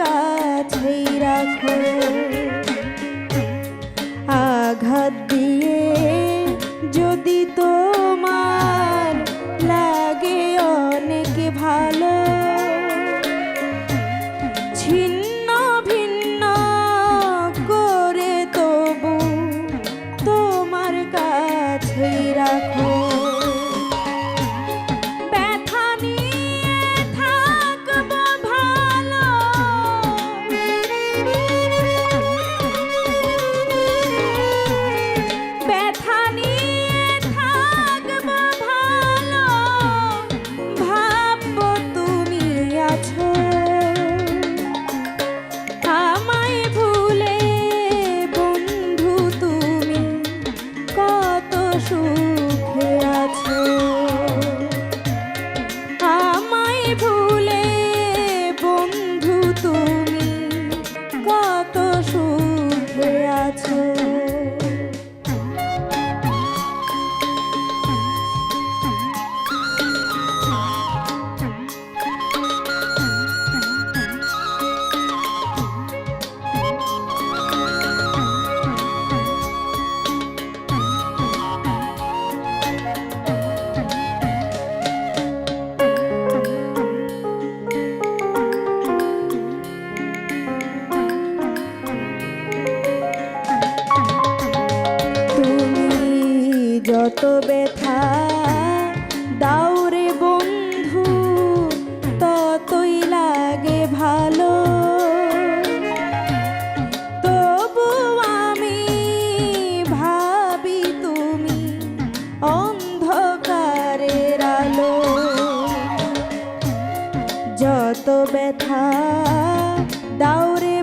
কাছেই রাখো। আঘাত দিয়ে যদি তোমার লাগে অনেক ভালো, ছিন্ন ভিন্ন করে তবু তোমার কাছেই রাখো। ব্যথা দাও রে বন্ধু, ততই লাগে ভালো। তবু আমি ভাবি তুমি অন্ধকারের আলো। যত ব্যথা, দাও রে